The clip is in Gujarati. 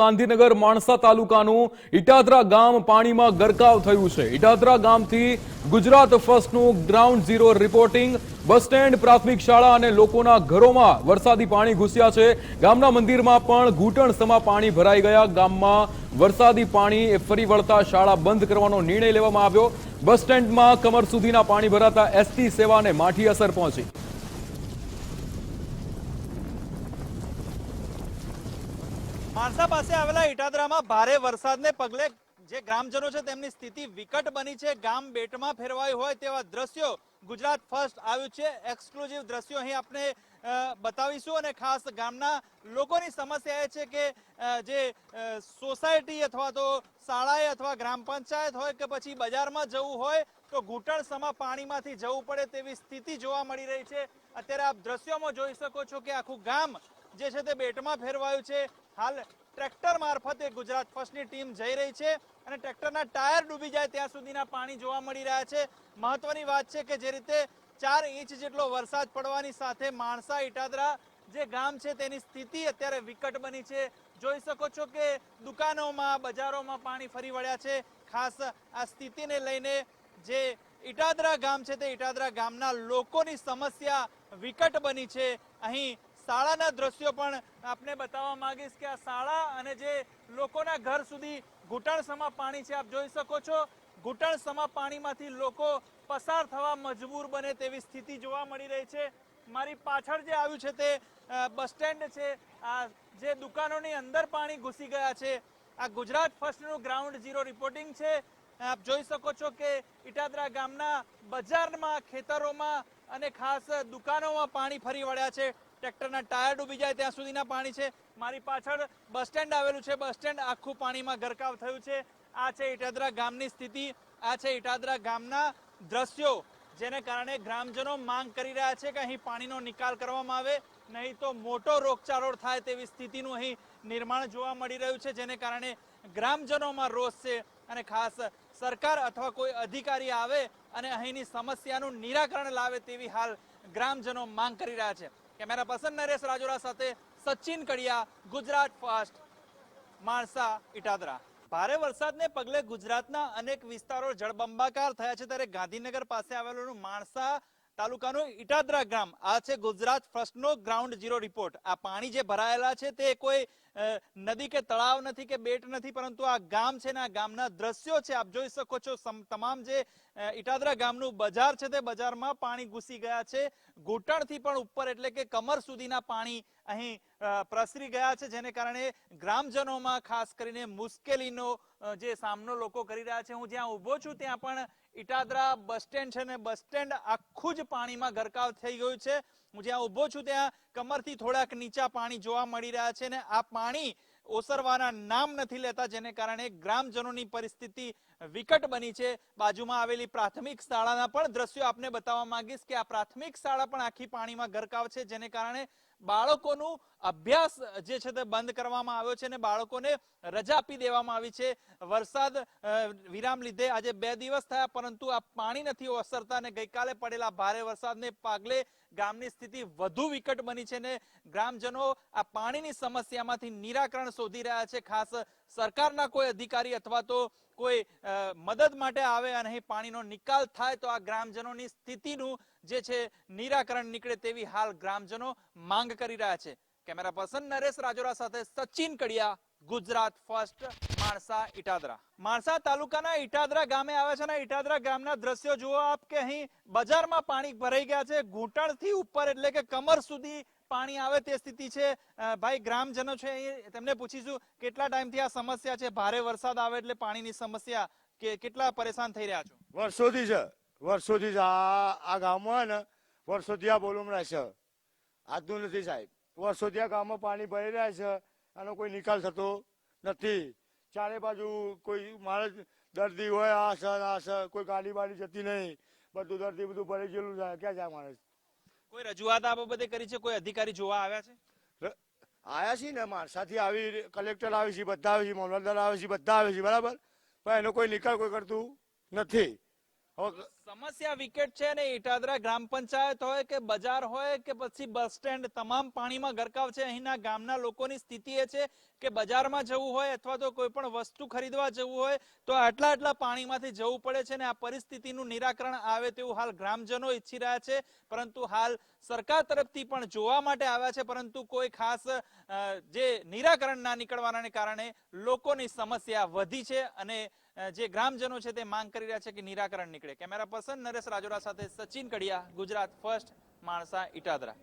ગાંધીનગર માણસા તાલુકાનું ઇટાદરા ગામ પાણીમાં ગરકાવ થયું છે. ઇટાદરા ગામથી Gujarat ફર્સ્ટનું ground zero reporting, bus stand, પ્રાથમિક શાળા અને લોકોના ઘરોમાં વરસાદી પાણી ઘૂસ્યા છે. ગામના મંદિરમાં પણ ઘૂંટણ સમા પાણી ભરાઈ ગયા. ગામમાં વરસાદી પાણી એ ફરી વળતા શાળા બંધ કરવાનો નિર્ણય લેવામાં આવ્યો. બસ સ્ટેન્ડમાં કમર સુધીના પાણી ભરાતા એસટી સેવાને માઠી અસર પહોંચી. માણસા પાસે આવેલા ઇટાદરામાં ભારે વરસાદને પગલે જે ગ્રામજનો છે તેમની સ્થિતિ વિકટ બની છે. ગામ બેટમાં ફેરવાયું હોય તેવા દ્રશ્યો ગુજરાત ફર્સ્ટ આવ્યું છે. એક્સક્લુઝિવ દ્રશ્યો અહીં આપણે બતાવીશું અને ખાસ ગામના લોકોની સમસ્યા એ છે કે જે સોસાયટી અથવા તો શાળાએ અથવા ગ્રામ પંચાયત હોય કે પછી બજારમાં જવું હોય તો ઘૂંટણ સમા પાણીમાંથી જવું પડે તેવી સ્થિતિ જોવા મળી રહી છે. અત્યારે આપ દ્રશ્યોમાં જોઈ શકો છો કે આખું ગામ જે છે તે બેટમાં ફેરવાયું છે. હાલ ટ્રેક્ટર મારફતે ગુજરાત ફર્સ્ટની ટીમ જઈ રહી છે અને ટ્રેક્ટરના ટાયર ડૂબી જાય ત્યાં સુધીના પાણી જોવા મળી રહ્યા છે. મહત્વની વાત છે કે જે રીતે ચાર ઇંચ જેટલો વરસાદ પડવાની સાથે માણસા ઇટાદરા જે ગામ છે તેની સ્થિતિ અત્યારે વિકટ બની છે. જોઈ શકો છો કે દુકાનોમાં, બજારોમાં પાણી ફરી વળ્યા છે. ખાસ આ સ્થિતિને લઈને જે ઇટાદરા ગામ છે તે ઇટાદરા ગામના લોકોની સમસ્યા વિકટ બની છે. અહીં શાળાના દ્રશ્યો પણ આપને બતાવવા માંગીશ કે આ શાળા અને જે લોકોના ઘર સુધી ઘૂંટણસમા પાણી છે, આપ જોઈ શકો છો. ઘૂંટણસમા પાણીમાંથી લોકો પસાર થવા મજબૂર બને તેવી સ્થિતિ જોવા મળી રહી છે. મારી પાછળ જે આવ્યું છે તે બસ સ્ટેન્ડ છે. આ જે દુકાનોની અંદર પાણી ઘૂસી ગયા છે. આ ગુજરાત ફર્સ્ટનું ગ્રાઉન્ડ ઝીરો રિપોર્ટિંગ છે. આપ જોઈ શકો છો કે ઇટાદરા ગામના બજારમાં, ખેતરોમાં અને ખાસ દુકાનોમાં પાણી ફરી વળ્યા છે. ટ્રેક્ટરના ટાયર ડૂબી જાય ત્યાં સુધીના પાણી છે. મારી પાછળ બસ સ્ટેન્ડ આવેલું છે. બસ સ્ટેન્ડ આખું પાણીમાં ગરકાવ થયું છે. આ છે ઇટાદરા ગામની સ્થિતિ. આ છે ઇટાદરા ગામના દ્રશ્યો, જેને કારણે ગ્રામજનો માંગ કરી રહ્યા છે કે અહીં પાણીનો નિકાલ કરવામાં આવે. નહીં તો મોટો રોગચાળો થાય તેવી સ્થિતિનું અહીં નિર્માણ જોવા મળી રહ્યું છે, જેને કારણે ગ્રામજનોમાં રોષ છે અને ખાસ સરકાર અથવા કોઈ અધિકારી આવે અને અહીંની સમસ્યાનું નિરાકરણ લાવે તેવી હાલ ગ્રામજનો માંગ કરી રહ્યા છે. કેમેરા પર્સન નરેશ રાજોરા સાથે સચિન કડિયા, ગુજરાત ફાસ્ટ, માણસા, ઇટાદરા. ભારે વરસાદને પગલે ગુજરાતના અનેક વિસ્તારો જળબંબાકાર થયા છે. ત્યારે ગાંધીનગર પાસે આવેલું માણસા તાલુકાનું ઇટાદરા ગામ. આ છે ગુજરાત ફર્સ્ટનો ગ્રાઉન્ડ ઝીરો રિપોર્ટ. આ પાણી જે ભરાયેલા છે તે કોઈ નદી કે તળાવ નથી કે બેટ નથી, પરંતુ આ ગામ છે ને આ ગામના દ્રશ્યો છે. આપ જોઈ શકો છો તમામ જે ઇટાદરા ગામનું બજાર છે તે બજારમાં પાણી ઘૂસી ગયા છે. ઘૂંટણથી પણ ઉપર એટલે કે કમર સુધીના પાણી અહીં પ્રસરી ગયા છે, જેને કારણે ગ્રામજનોમાં ખાસ કરીને મુશ્કેલીનો જે સામનો લોકો કરી રહ્યા છે. હું જ્યાં ઊભો છું, ત્યાં પણ ઇટાદરા બસ સ્ટેન્ડ છે ને બસ સ્ટેન્ડ આખું જ પાણીમાં ગરકાવ થઈ ગયું છે. હું જ્યાં ઊભો છું, ત્યાં કમરથી થોડાક નીચા પાણી જોવા મળી રહ્યા છે ને આ પાણી ઓસરવાના નામ નથી લેતા, જેને કારણે ગ્રામજનોની પરિસ્થિતિ વિકટ બની છે. બાજુમાં આવેલી પ્રાથમિક શાળાના પણ દ્રશ્યો આપને બતાવવા માંગીશ કે આ પ્રાથમિક શાળા પણ આખી પાણીમાં ગરકાવ છે, જેને કારણે બાળકોનું અભ્યાસ જે છે તે બંધ કરવામાં આવ્યો છે અને બાળકોને રજા આપી દેવામાં આવી છે. વરસાદ વિરામ લીધે આજે બે દિવસ થયા, પરંતુ આ પાણી નથી ઓસરતા અને ગઈકાલે પડેલા ભારે વરસાદને પાગલે ગામની સ્થિતિ વધુ વિકટ બની છે ને ગ્રામજનો આ પાણીની સમસ્યામાંથી નિરાકરણ શોધી રહ્યા છે. ખાસ સરકારના કોઈ અધિકારી અથવા તો કોઈ મદદ માટે આવે અને પાણીનો નિકાલ થાય તો આ ગ્રામજનોની સ્થિતિનું જે છે, નિરાકરણ નીકળે તેવી હાલ ગ્રામજનો માંગ કરી રહ્યા છે. કેમેરા પર્સન નરેશ રાજોરા સાથે સચિન કડિયા, ગુજરાત ફર્સ્ટ, માણસા ઇટાદરા માણસા તાલુકાના ઇટાદરા ગામે આવે છે અને ઇટાદરા ગામના દ્રશ્યો જુઓ આપ કે અહીં બજારમાં પાણી ભરાઈ ગયા છે, ઘૂંટણથી ઉપર એટલે કે કમર સુધી પાણી આવે તે સ્થિતિ છે. ભાઈ, ગ્રામજનો છે અહીં તેમને પૂછીશું કેટલા ટાઈમથી આ સમસ્યા છે? ભારે વરસાદ આવે એટલે પાણીની સમસ્યા કે કેટલા પરેશાન થઈ રહ્યા છો? વર્ષોથી છે. વર્ષોથી આ આ ગામમાં ને વર્ષોથી આ રહે છે. આજનું નથી સાહેબ. વર્ષોથી આ ગામમાં પાણી ભરી રહ્યા છે આનો કોઈ નિકાલ થતો નથી. ચારે બાજુ કોઈ માણસ દર્દી હોય આ છે આ છે કોઈ ગાડી બાડી જતી નહીં. બધું દર્દી બધું ભરી ગયેલું જાય ક્યાં જાય માણસ? કોઈ રજૂઆત આ બાબતે કરી છે? કોઈ અધિકારી જોવા આવ્યા છે? આવ્યા છે ને માણસાથી આવી કલેક્ટર આવે છે બધા આવે છે મામલતદાર આવે છે બધા આવે છે બરાબર? પણ એનો કોઈ નિકાલ કોઈ કરતું નથી. હવે સમસ્યા વિકેટ છે ને ઇટાદરા ગ્રામ પંચાયત હોય કે બજાર હોય કે પછી બસ સ્ટેન્ડ, તમામ પાણીમાં ગરકાવ છે. અહીંના ગામના લોકોની સ્થિતિ એ છે કે બજારમાં જવું હોય અથવા તો કોઈ પણ વસ્તુ ખરીદવા જવું હોય તો આટલા આટલા પાણીમાંથી જવું પડે છે ને આ પરિસ્થિતિનું નિરાકરણ આવે તેવું હાલ ગ્રામજનો ઈચ્છી રહ્યા છે. પરંતુ હાલ સરકાર તરફથી પણ જોવા માટે આવ્યા છે, પરંતુ કોઈ ખાસ જે નિરાકરણ ના નીકળવાના કારણે લોકોની સમસ્યા વધી છે અને જે ગ્રામજનો છે તે માંગ કરી રહ્યા છે કે નિરાકરણ નીકળે. કેમેરા પર્સન નરેશ રાજોરા સાથે સચિન કડિયા ગુજરાત ફર્સ્ટ માણસા ઇટાદરા.